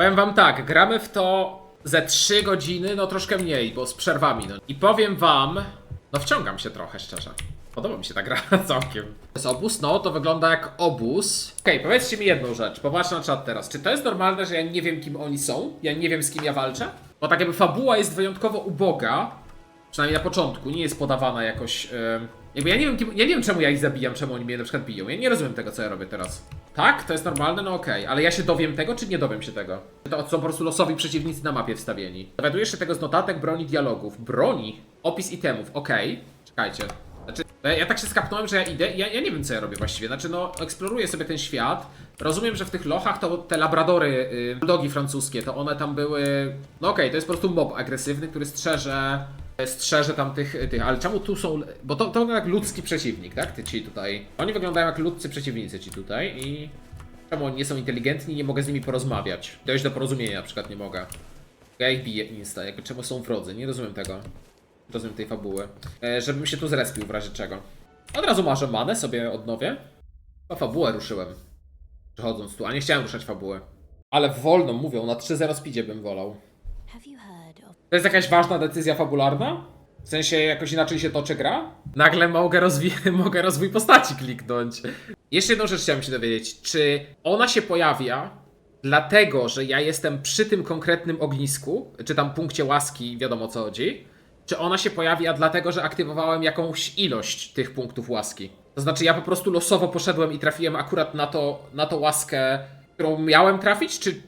Powiem wam tak, gramy w to ze 3 godziny, no troszkę mniej, bo z przerwami, no. I powiem wam, no wciągam się trochę, szczerze. Podoba mi się ta gra całkiem. To jest obóz? No, to wygląda jak obóz. Okej, powiedzcie mi jedną rzecz, popatrz na czat teraz. Czy to jest normalne, że ja nie wiem, kim oni są? Ja nie wiem, z kim ja walczę? Bo tak jakby fabuła jest wyjątkowo uboga, przynajmniej na początku, nie jest podawana jakoś... em, jakby ja nie wiem, kim, ja nie wiem, czemu ja ich zabijam, czemu oni mnie na przykład biją. Ja nie rozumiem tego, co ja robię teraz. Tak? To jest normalne? No okej. Ale ja się dowiem tego, czy nie dowiem się tego? To są po prostu losowi przeciwnicy na mapie wstawieni. Dowiadujesz się tego z notatek, broni, dialogów. Broni? Opis itemów. Okej. Czekajcie. Znaczy, ja, ja tak się skapnąłem, że ja idę ja, ja nie wiem, co ja robię właściwie. Znaczy, no, eksploruję sobie ten świat. Rozumiem, że w tych lochach to te labradory, y, bulldogi francuskie, to one tam były... No okej, to jest po prostu mob agresywny, który strzeże strzeże tam tych, tych, ale czemu tu są, bo to, to wygląda jak ludzki przeciwnik, tak, ty ci tutaj, oni wyglądają jak ludzcy przeciwnicy ci tutaj i czemu oni nie są inteligentni, nie mogę z nimi porozmawiać, dojść do porozumienia na przykład nie mogę, ja ich biję insta, jakby czemu są wrodzy, nie rozumiem tego, nie rozumiem tej fabuły, e, żebym się tu zrespił w razie czego, od razu marzę manę sobie odnowię, a fabułę ruszyłem, przechodząc tu, a nie chciałem ruszać fabuły, ale wolno mówią, na 3-0 speedzie bym wolał. To jest jakaś ważna decyzja fabularna? W sensie jakoś inaczej się toczy gra? Nagle mogę, rozwi- mogę rozwój postaci kliknąć. Jeszcze jedną rzecz chciałem się dowiedzieć. Czy ona się pojawia dlatego, że ja jestem przy tym konkretnym ognisku, czy tam punkcie łaski, wiadomo o co chodzi? Czy ona się pojawia dlatego, że aktywowałem jakąś ilość tych punktów łaski? To znaczy ja po prostu losowo poszedłem i trafiłem akurat na to, na to łaskę, którą miałem trafić, czy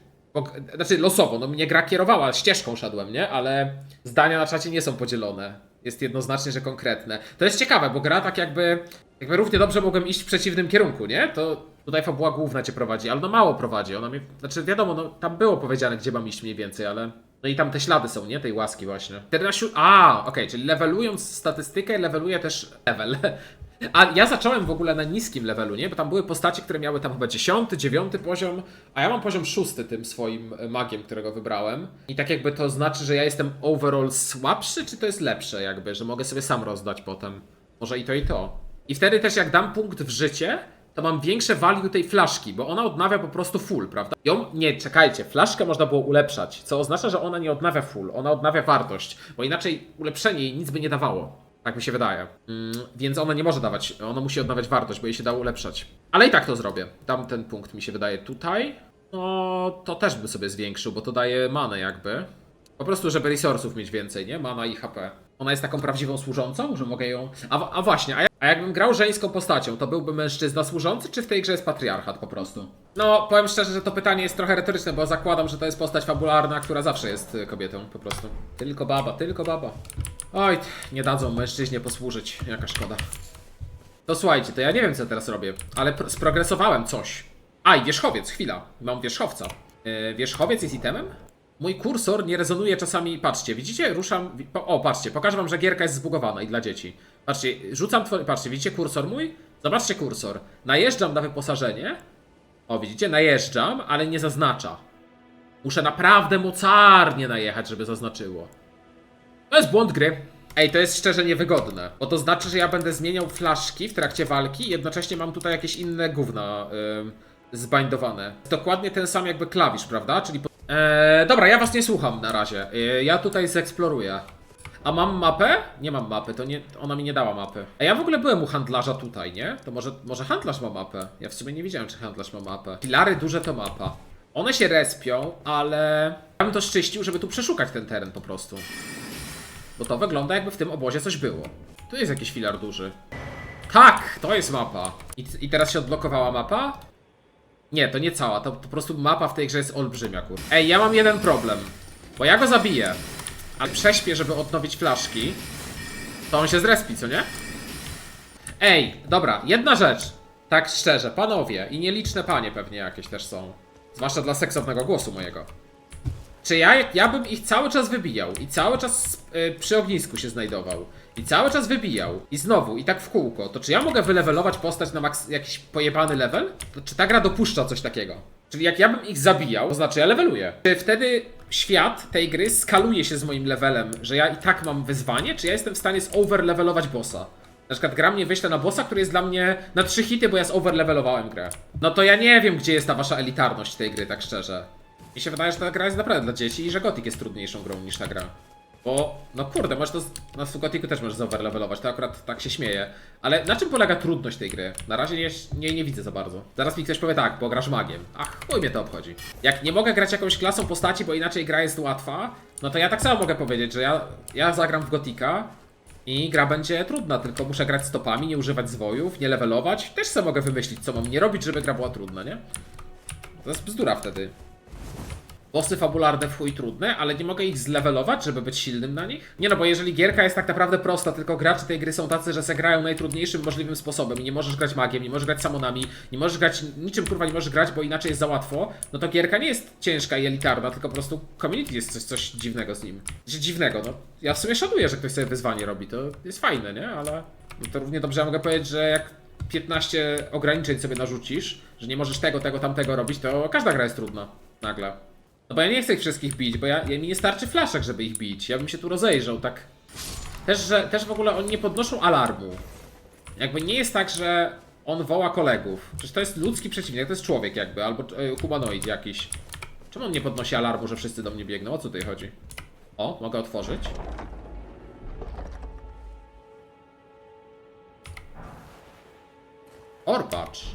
znaczy losowo, no mnie gra kierowała, ścieżką szedłem, nie? Ale zdania na czacie nie są podzielone. Jest jednoznacznie, że konkretne. To jest ciekawe, bo gra tak jakby, jakby równie dobrze mogłem iść w przeciwnym kierunku, nie? To tutaj fabuła główna cię prowadzi, ale no mało prowadzi. Ona mnie, znaczy wiadomo, no tam było powiedziane, gdzie mam iść mniej więcej, ale... No i tam te ślady są, nie? Tej łaski właśnie. Wtedy na siu... A, okej, czyli levelując statystykę, leveluję też level. A ja zacząłem w ogóle na niskim levelu, nie? Bo tam były postacie, które miały tam chyba 10, 9 poziom, a ja mam poziom 6 tym swoim e, magiem, którego wybrałem. I tak jakby to znaczy, że ja jestem overall słabszy, czy to jest lepsze jakby, że mogę sobie sam rozdać potem. Może i to i to. I wtedy też jak dam punkt w życie, to mam większe value tej flaszki, bo ona odnawia po prostu full, prawda? Ją, nie, czekajcie, flaszkę można było ulepszać, co oznacza, że ona nie odnawia full, ona odnawia wartość, bo inaczej ulepszenie jej nic by nie dawało. Tak mi się wydaje. Mm, więc ona nie może dawać, ona musi odnawiać wartość, bo jej się dało ulepszać. Ale i tak to zrobię. Tam ten punkt mi się wydaje tutaj. No, to też bym sobie zwiększył, bo to daje manę jakby. Po prostu, żeby resursów mieć więcej, nie? Mana i HP. Ona jest taką prawdziwą służącą, że mogę ją... A, a właśnie, a, ja, a jakbym grał żeńską postacią, to byłby mężczyzna służący, czy w tej grze jest patriarchat po prostu? No, powiem szczerze, że to pytanie jest trochę retoryczne, bo zakładam, że to jest postać fabularna, która zawsze jest y, kobietą po prostu. Tylko baba, tylko baba. Oj, nie dadzą mężczyźnie posłużyć, jaka szkoda. To słuchajcie, to ja nie wiem co teraz robię, ale pr- sprogresowałem coś. A, i wierzchowiec, chwila. Mam wierzchowca. Yy, wierzchowiec jest itemem? Mój kursor nie rezonuje czasami, patrzcie, widzicie, ruszam, o, patrzcie, pokażę wam, że gierka jest zbugowana i dla dzieci. Patrzcie, rzucam, patrzcie, widzicie kursor mój? Zobaczcie kursor. Najeżdżam na wyposażenie. O, widzicie, najeżdżam, ale nie zaznacza. Muszę naprawdę mocarnie najechać, żeby zaznaczyło. To jest błąd gry. Ej, to jest szczerze niewygodne, bo to znaczy, że ja będę zmieniał flaszki w trakcie walki i jednocześnie mam tutaj jakieś inne gówna ym, zbindowane. Dokładnie ten sam jakby klawisz, prawda? Czyli... po- Eee, dobra, ja was nie słucham na razie. Eee, ja tutaj zeksploruję. A mam mapę? Nie mam mapy, to nie, ona mi nie dała mapy. A ja w ogóle byłem u handlarza tutaj, nie? To może, może handlarz ma mapę? Ja w sumie nie wiedziałem, czy handlarz ma mapę. Filary duże to mapa. One się respią, ale... Ja bym to szczyścił, żeby tu przeszukać ten teren po prostu. Bo to wygląda jakby w tym obozie coś było. Tu jest jakiś filar duży. Tak, to jest mapa. I, I teraz się odblokowała mapa? Nie, to nie cała, to po prostu mapa w tej grze jest olbrzymia, kur. Ej, ja mam jeden problem. Bo ja go zabiję, ale prześpię, żeby odnowić flaszki, to on się zrespi, co nie? Ej, dobra, jedna rzecz. Tak szczerze, panowie i nieliczne panie pewnie jakieś też są. Zwłaszcza dla seksownego głosu mojego. Czy ja, ja bym ich cały czas wybijał i cały czas y, przy ognisku się znajdował i cały czas wybijał i znowu i tak w kółko, to czy ja mogę wylewelować postać na maks- jakiś pojebany level? To czy ta gra dopuszcza coś takiego? Czyli jak ja bym ich zabijał, to znaczy ja leveluję. Czy wtedy świat tej gry skaluje się z moim levelem, że ja i tak mam wyzwanie, czy ja jestem w stanie zoverlevelować bossa? Na przykład gra mnie wyśle na bossa, który jest dla mnie na trzy hity, bo ja zoverlevelowałem grę. No to ja nie wiem, gdzie jest ta wasza elitarność tej gry, tak szczerze. Mi się wydaje, że ta gra jest naprawdę dla dzieci i że Gothic jest trudniejszą grą niż ta gra. Bo, no kurde, możesz to. z- No Gothicu też możesz zoverlevelować, to akurat tak się śmieje. Ale na czym polega trudność tej gry? Na razie nie, nie, nie widzę za bardzo. Zaraz mi ktoś powie tak, bo grasz magiem. Ach, chuj mnie to obchodzi. Jak nie mogę grać jakąś klasą postaci, bo inaczej gra jest łatwa, no to ja tak samo mogę powiedzieć, że ja, ja zagram w Gotika i gra będzie trudna, tylko muszę grać stopami, nie używać zwojów, nie levelować. Też sobie mogę wymyślić, co mam nie robić, żeby gra była trudna, nie? To jest bzdura wtedy. Bossy fabularne w chuj trudne, ale nie mogę ich zlevelować, żeby być silnym na nich? Nie no, bo jeżeli gierka jest tak naprawdę prosta, tylko gracze tej gry są tacy, że se grają najtrudniejszym możliwym sposobem i nie możesz grać magiem, nie możesz grać samonami, nie możesz grać, niczym kurwa nie możesz grać, bo inaczej jest za łatwo, no to gierka nie jest ciężka i elitarna, tylko po prostu community jest coś, coś dziwnego z nim. Znaczy dziwnego, no. Ja w sumie szanuję, że ktoś sobie wyzwanie robi, to jest fajne, nie? Ale no to równie dobrze ja mogę powiedzieć, że jak 15 ograniczeń sobie narzucisz, że nie możesz tego, tego, tamtego robić, to każda gra jest trudna. Nagle. No bo ja nie chcę ich wszystkich bić, bo ja, ja mi nie starczy flaszek, żeby ich bić. Ja bym się tu rozejrzał, tak. Też, że, też w ogóle oni nie podnoszą alarmu. Jakby nie jest tak, że on woła kolegów. Przecież to jest ludzki przeciwnik, to jest człowiek jakby, albo e, humanoid jakiś. Czemu on nie podnosi alarmu, że wszyscy do mnie biegną? O co tutaj chodzi? O, mogę otworzyć. Orpacz.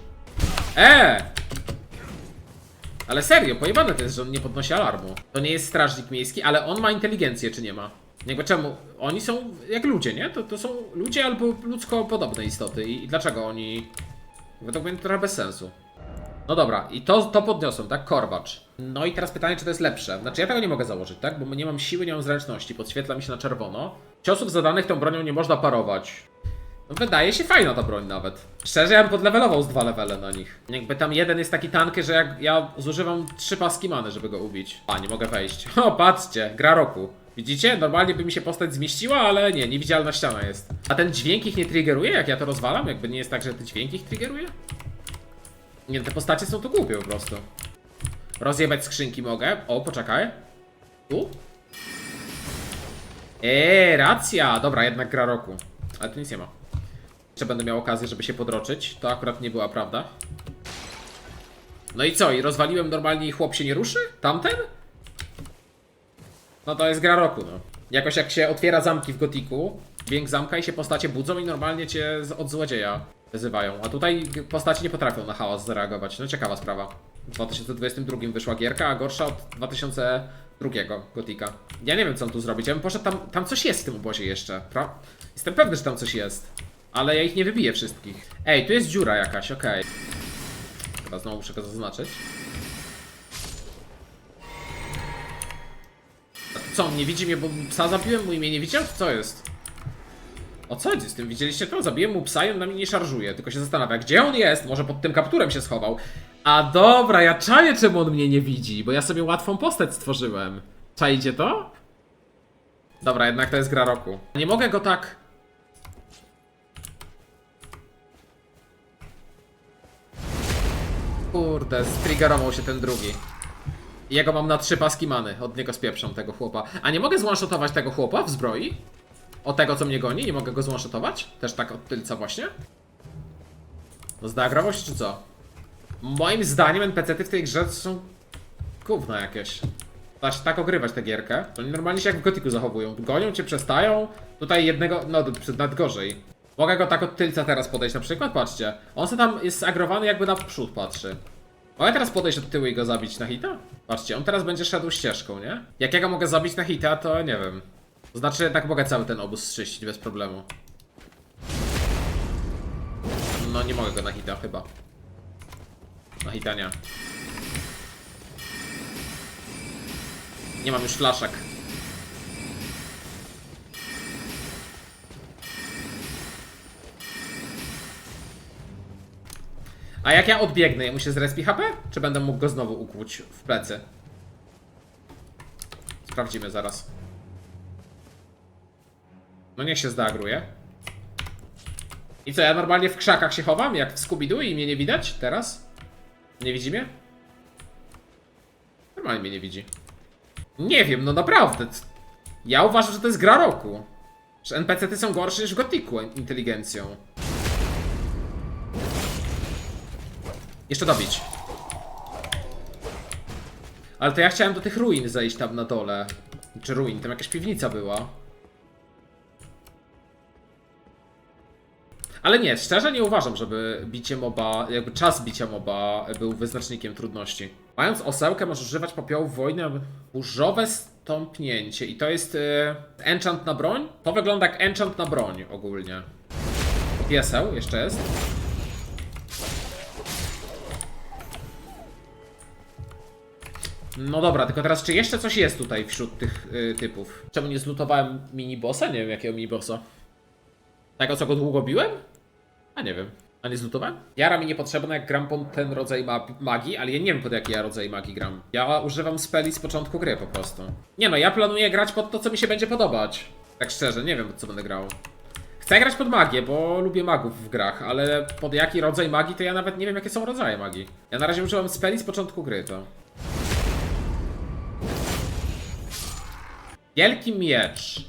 Eee! Ale serio, pojebane to jest, że on nie podnosi alarmu. To nie jest strażnik miejski, ale on ma inteligencję, czy nie ma? Jakby czemu? Oni są jak ludzie, nie? To, to są ludzie albo ludzko podobne istoty. I, i dlaczego oni... Według mnie to trochę bez sensu. No dobra, i to, to podniosłem, tak? Korbacz. No i teraz pytanie, czy to jest lepsze. Znaczy ja tego nie mogę założyć, tak? Bo nie mam siły, nie mam zręczności. Podświetla mi się na czerwono. Ciosów zadanych tą bronią nie można parować. Wydaje się fajna ta broń nawet. Szczerze, ja bym podlevelował z dwa levele na nich. Jakby tam jeden jest taki tanky, że jak ja zużywam trzy paski many, żeby go ubić. A, nie mogę wejść. O, patrzcie, gra roku. Widzicie? Normalnie by mi się postać zmieściła, ale nie, niewidzialna ściana jest. A ten dźwięk ich nie triggeruje, jak ja to rozwalam? Jakby nie jest tak, że ten dźwięk ich triggeruje? Nie, te postacie są tu głupie po prostu. Rozjebać skrzynki mogę. O, poczekaj. Tu? Eee, racja! Dobra, jednak gra roku. Ale tu nic nie ma. Jeszcze będę miał okazję, żeby się podroczyć. To akurat nie była prawda. No i co? I rozwaliłem normalnie i chłop się nie ruszy? Tamten? No to jest gra roku, no. Jakoś jak się otwiera zamki w gotiku, dźwięk zamka i się postacie budzą i normalnie cię od złodzieja wyzywają. A tutaj postacie nie potrafią na hałas zareagować. No ciekawa sprawa. W 2022 wyszła gierka, a gorsza od 2002 gotika. Ja nie wiem co tu zrobić. Ja bym poszedł tam, tam coś jest w tym obozie jeszcze. Pra... Jestem pewny, że tam coś jest. Ale ja ich nie wybiję wszystkich. Ej, tu jest dziura jakaś, okej. Chyba znowu muszę go zaznaczyć. Co, on nie widzi mnie, bo psa zabiłem, mój mnie nie widział? Co jest? O co chodzi z tym? Widzieliście to? Zabiłem mu psa i on na mnie nie szarżuje, tylko się zastanawia, gdzie on jest? Może pod tym kapturem się schował. A dobra, ja czaję, czemu on mnie nie widzi, bo ja sobie łatwą postać stworzyłem. Czajcie to? Dobra, jednak to jest gra roku. Nie mogę go tak... Kurde, striggerował się ten drugi. Jego mam na trzy paski many, od niego spieprzam tego chłopa. A nie mogę zwanshotować tego chłopa w zbroi? O tego, co mnie goni? Nie mogę go zwanshotować? Też tak od tylca właśnie? No zdeagrował się czy co? Moim zdaniem NPC-ty w tej grze są gówno jakieś. Da się tak ogrywać tę gierkę. Oni normalnie się jak w Gotiku zachowują. Gonią cię, przestają. Tutaj jednego, no nawet gorzej. Mogę go tak od tylca teraz podejść na przykład, patrzcie. On sobie tam jest agrowany jakby na przód patrzy. Mogę teraz podejść od tyłu i go zabić na hita? Patrzcie, on teraz będzie szedł ścieżką, nie? Jak ja go mogę zabić na hita, to nie wiem. Znaczy, jednak mogę cały ten obóz zczyścić bez problemu. No nie mogę go na hita chyba. Na hita nie. Nie mam już flaszek. A jak ja odbiegnę, ja mu się zrespi HP? Czy będę mógł go znowu ukłuć w plecy? Sprawdzimy zaraz. No niech się zdeagruje. I co, ja normalnie w krzakach się chowam, jak w Scooby-Doo i mnie nie widać teraz? Nie widzi mnie? Normalnie mnie nie widzi. Nie wiem, no naprawdę. Ja uważam, że to jest gra roku. Że NPC-ty są gorsze niż w inteligencją. Jeszcze dobić. Ale to ja chciałem do tych ruin zejść tam na dole. Czy ruin, tam jakaś piwnica była. Ale nie, szczerze nie uważam, żeby bicie moba, jakby czas bicia moba był wyznacznikiem trudności. Mając osełkę możesz używać popiołów wojny, burzowe stąpnięcie i to jest e, enchant na broń? To wygląda jak enchant na broń ogólnie. Pieseł jeszcze jest. No dobra, tylko teraz czy jeszcze coś jest tutaj wśród tych y, typów? Czemu nie zlutowałem minibossa? Nie wiem jakiego minibossa. Tego co go długo biłem? A nie wiem. A nie zlutowałem? Jara mi niepotrzebna jak gram pod ten rodzaj ma magii, ale ja nie wiem pod jaki ja rodzaj magii gram. Ja używam speli z początku gry po prostu. Nie no, ja planuję grać pod to co mi się będzie podobać. Tak szczerze, nie wiem pod co będę grał. Chcę grać pod magię, bo lubię magów w grach, ale pod jaki rodzaj magii to ja nawet nie wiem jakie są rodzaje magii. Ja na razie używam speli z początku gry to. Wielki miecz.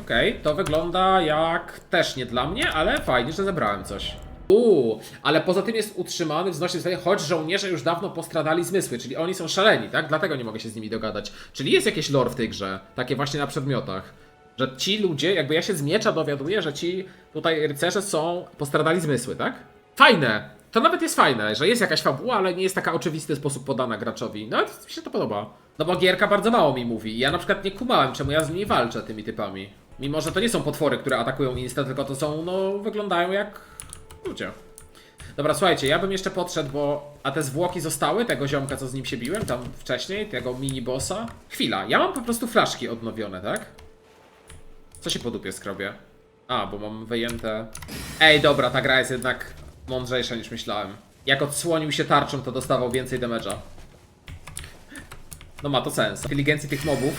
Okej, to wygląda jak też nie dla mnie, ale fajnie, że zebrałem coś. Uuu, ale poza tym jest utrzymany wznośnie zdania, choć żołnierze już dawno postradali zmysły, czyli oni są szaleni, tak? Dlatego nie mogę się z nimi dogadać. Czyli jest jakieś lore w tej grze, takie właśnie na przedmiotach. Że ci ludzie, jakby ja się z miecza dowiaduję, że ci tutaj rycerze są, postradali zmysły, tak? Fajne! To nawet jest fajne, że jest jakaś fabuła, ale nie jest taka oczywisty sposób podana graczowi. No, mi się to podoba. No bo gierka bardzo mało mi mówi. Ja na przykład nie kumałem, czemu ja z nimi walczę, tymi typami. Mimo, że to nie są potwory, które atakują insta, tylko to są, no, wyglądają jak ludzie. Dobra, słuchajcie, ja bym jeszcze podszedł, bo... A te zwłoki zostały, tego ziomka, co z nim się biłem, tam wcześniej, tego mini-bossa? Chwila, ja mam po prostu flaszki odnowione, tak? Co się po dupie skrobie? A, bo mam wyjęte... Ej, dobra, ta gra jest jednak mądrzejsza niż myślałem. Jak odsłonił się tarczą, to dostawał więcej damage'a. No ma to sens. Inteligencji tych mobów.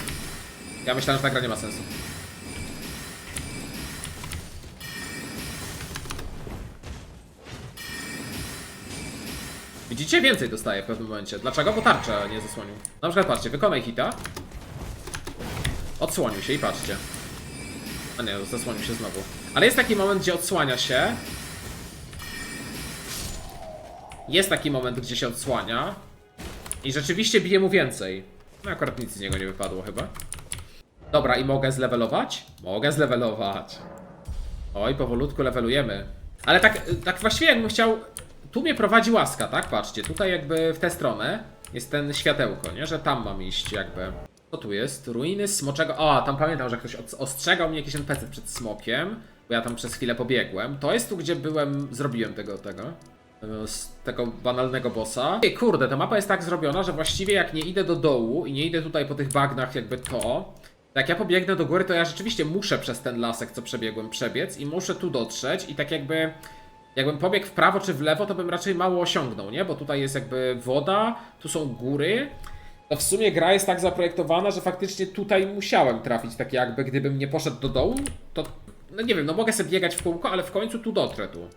Ja myślałem, że ta gra nie ma sensu. Widzicie? Więcej dostaje w pewnym momencie. Dlaczego? Bo tarczę nie zasłonił. Na przykład patrzcie, wykonaj hita. Odsłonił się i patrzcie. A nie, zasłonił się znowu. Ale jest taki moment, gdzie odsłania się. Jest taki moment, gdzie się odsłania. I rzeczywiście bije mu więcej. No akurat nic z niego nie wypadło chyba. Dobra, i mogę zlevelować? Mogę zlevelować. Oj, powolutku levelujemy. Ale tak, tak właściwie jakbym chciał... Tu mnie prowadzi łaska, tak? Patrzcie, tutaj jakby w tę stronę jest ten światełko, nie? Że tam mam iść jakby. Co tu jest? Ruiny smoczego... O, tam pamiętam, że ktoś ostrzegał mnie jakiś NPC przed smokiem. Bo ja tam przez chwilę pobiegłem. To jest tu, gdzie byłem... Zrobiłem tego, tego. Z tego banalnego bossa. Kurde, ta mapa jest tak zrobiona, że właściwie jak nie idę do dołu i nie idę tutaj po tych bagnach jakby to, jak ja pobiegnę do góry, to ja rzeczywiście muszę przez ten lasek, co przebiegłem, przebiec i muszę tu dotrzeć i tak jakby... Jakbym pobiegł w prawo czy w lewo, to bym raczej mało osiągnął, nie? Bo tutaj jest jakby woda, tu są góry. To w sumie gra jest tak zaprojektowana, że faktycznie tutaj musiałem trafić, tak jakby gdybym nie poszedł do dołu, to... No nie wiem, no mogę sobie biegać w kółko, ale w końcu tu dotrę tu.